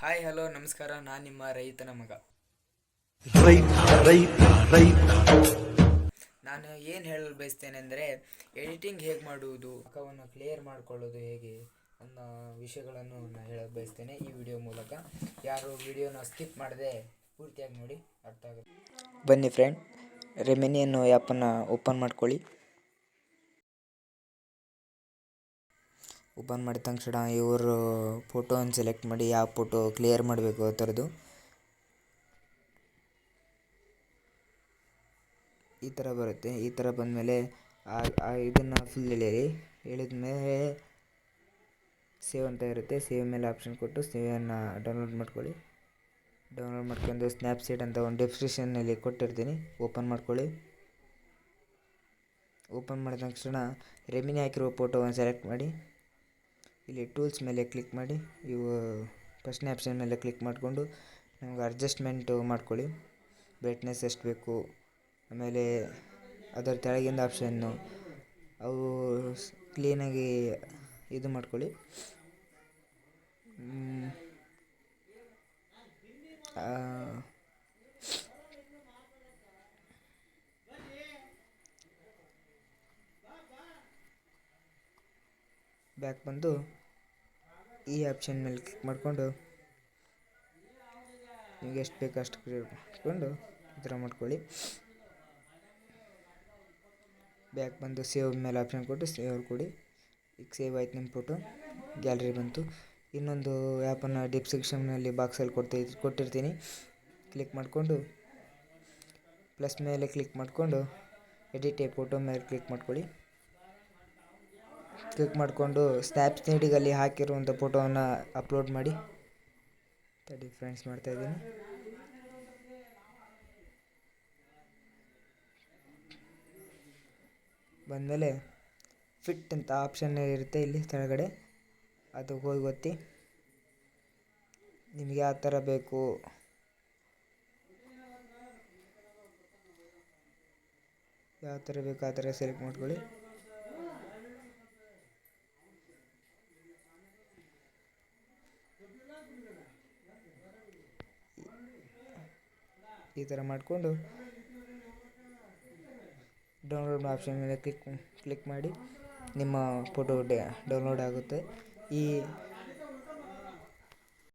Hi hello ನಮಸ್ಕಾರ. ನಾನು ನಿಮ್ಮ ರೈತನ ಮಗ. ರೈತ ರೈತ ರೈತ. ನಾನು ಏನು ಹೇಳಲು ಬಯಸ್ತೇನೆ ಅಂದರೆ ಎಡಿಟಿಂಗ್ ಹೇಗೆ ಮಾಡುವುದು ಮುಖವನ್ನು ಕ್ಲಿಯರ್ ಮಾಡಿಕೊಳ್ಳೋದು ಹೇಗೆ ಅನ್ನೋ ವಿಷಯಗಳನ್ನು ನಾನು ಹೇಳಲು ಬಯಸ್ತೇನೆ ಈ ವಿಡಿಯೋ ಮೂಲಕ. ಯಾರು ವಿಡಿಯೋನ ಸ್ಕಿಪ್ ಮಾಡದೆ ಪೂರ್ತಿಯಾಗಿ ನೋಡಿ ಅರ್ಥ ಆಗುತ್ತೆ. ಬನ್ನಿ ಫ್ರೆಂಡ್ ರೆಮಿನಿ ಅನ್ನೋ ಆ್ಯಪನ್ನು ಓಪನ್ ಮಾಡ್ಕೊಳ್ಳಿ. ಓಪನ್ ಮಾಡಿದ ತಕ್ಷಣ ಇವರು ಫೋಟೋನ ಸೆಲೆಕ್ಟ್ ಮಾಡಿ ಯಾವ ಫೋಟೋ ಕ್ಲಿಯರ್ ಮಾಡಬೇಕು ಆ ಥರದ್ದು. ಈ ಥರ ಬರುತ್ತೆ. ಈ ಥರ ಬಂದಮೇಲೆ ಇದನ್ನು ಫುಲ್ ಎಳೆಯಿರಿ. ಎಳೆದ ಮೇಲೆ ಸೇವ್ ಅಂತ ಇರುತ್ತೆ. ಸೇವ್ ಮೇಲೆ ಆಪ್ಷನ್ ಕೊಟ್ಟು ಸೇವನ್ನು ಡೌನ್ಲೋಡ್ ಮಾಡ್ಕೊಳ್ಳಿ. ಡೌನ್ಲೋಡ್ ಮಾಡ್ಕೊಂಡು ಸ್ನ್ಯಾಪ್ಸೀಟ್ ಅಂತ ಒಂದು ಡಿಸ್ಕ್ರಿಪ್ಷನ್ನಲ್ಲಿ ಕೊಟ್ಟಿರ್ತೀನಿ. ಓಪನ್ ಮಾಡ್ಕೊಳ್ಳಿ. ಓಪನ್ ಮಾಡಿದ ತಕ್ಷಣ ರೆಮಿನಿ ಹಾಕಿರೋ ಫೋಟೋವನ್ನು ಸೆಲೆಕ್ಟ್ ಮಾಡಿ. ಇಲ್ಲಿ ಟೂಲ್ಸ್ ಮೇಲೆ ಕ್ಲಿಕ್ ಮಾಡಿ, ಇವು ಫಸ್ಟ್ ಆಪ್ಷನ್ ಮೇಲೆ ಕ್ಲಿಕ್ ಮಾಡಿಕೊಂಡು ನಮ್ಗೆ ಅಡ್ಜಸ್ಟ್ಮೆಂಟು ಮಾಡ್ಕೊಳ್ಳಿ. ಬ್ರೈಟ್ನೆಸ್ ಎಷ್ಟು ಬೇಕು, ಆಮೇಲೆ ಅದರ ಕೆಳಗಿಂದ ಆಪ್ಷನ್ನು, ಅವು ಕ್ಲೀನಾಗಿ ಇದು ಮಾಡ್ಕೊಳ್ಳಿ. ಬ್ಯಾಕ್ ಬಂದು ಈ ಆಪ್ಷನ್ ಮೇಲೆ ಕ್ಲಿಕ್ ಮಾಡಿಕೊಂಡು ನಿಮಗೆ ಎಷ್ಟು ಬೇಕು ಅಷ್ಟು ಕ್ರಿಯೇಟ್ ಮಾಡಿಕೊಂಡು ಈ ಮಾಡ್ಕೊಳ್ಳಿ. ಬ್ಯಾಕ್ ಬಂದು ಸೇವ್ ಮೇಲೆ ಆಪ್ಷನ್ ಕೊಟ್ಟು ಸೇವ್ ಕೊಡಿ. ಈಗ ಸೇವ್ ಆಯ್ತು ನಿಮ್ಮ ಫೋಟೋ ಗ್ಯಾಲರಿ ಬಂತು. ಇನ್ನೊಂದು ಆ್ಯಪನ್ನು ಡಿಸ್ಕ್ರಿಪ್ಷನ್ನಲ್ಲಿ ಬಾಕ್ಸಲ್ಲಿ ಕೊಡ್ತಾ, ಕೊಟ್ಟಿರ್ತೀನಿ. ಕ್ಲಿಕ್ ಮಾಡಿಕೊಂಡು ಪ್ಲಸ್ ಮೇಲೆ ಕ್ಲಿಕ್ ಮಾಡಿಕೊಂಡು ಎಡಿಟ್ ಫೋಟೋ ಮೇಲೆ ಕ್ಲಿಕ್ ಮಾಡ್ಕೊಳ್ಳಿ. ಕ್ಲಿಕ್ ಮಾಡಿಕೊಂಡು ಅಲ್ಲಿ ಹಾಕಿರುವಂಥ ಫೋಟೋವನ್ನು ಅಪ್ಲೋಡ್ ಮಾಡಿ. ತಡಿ ಫ್ರೆಂಡ್ಸ್ ಮಾಡ್ತಾಯಿದ್ದೀನಿ ಬಂದಮೇಲೆ ಫಿಟ್ ಅಂತ ಆಪ್ಷನ್ ಇರುತ್ತೆ ಇಲ್ಲಿ ಕೆಳಗಡೆ. ಅದು ಹೋಗಿ ಒತ್ತಿ. ನಿಮಗೆ ಯಾವ ಥರ ಬೇಕು? ಯಾವ ಥರ ಬೇಕು ಆ ಥರ ಸೆಲೆಕ್ಟ್ ಮಾಡ್ಕೊಳ್ಳಿ. ಈ ಥರ ಮಾಡಿಕೊಂಡು ಡೌನ್ಲೋಡ್ ಆಪ್ಷನ್ ಮೇಲೆ ಕ್ಲಿಕ್ ಕ್ಲಿಕ್ ಮಾಡಿ ನಿಮ್ಮ ಫೋಟೋ ಡೌನ್ಲೋಡ್ ಆಗುತ್ತೆ. ಈ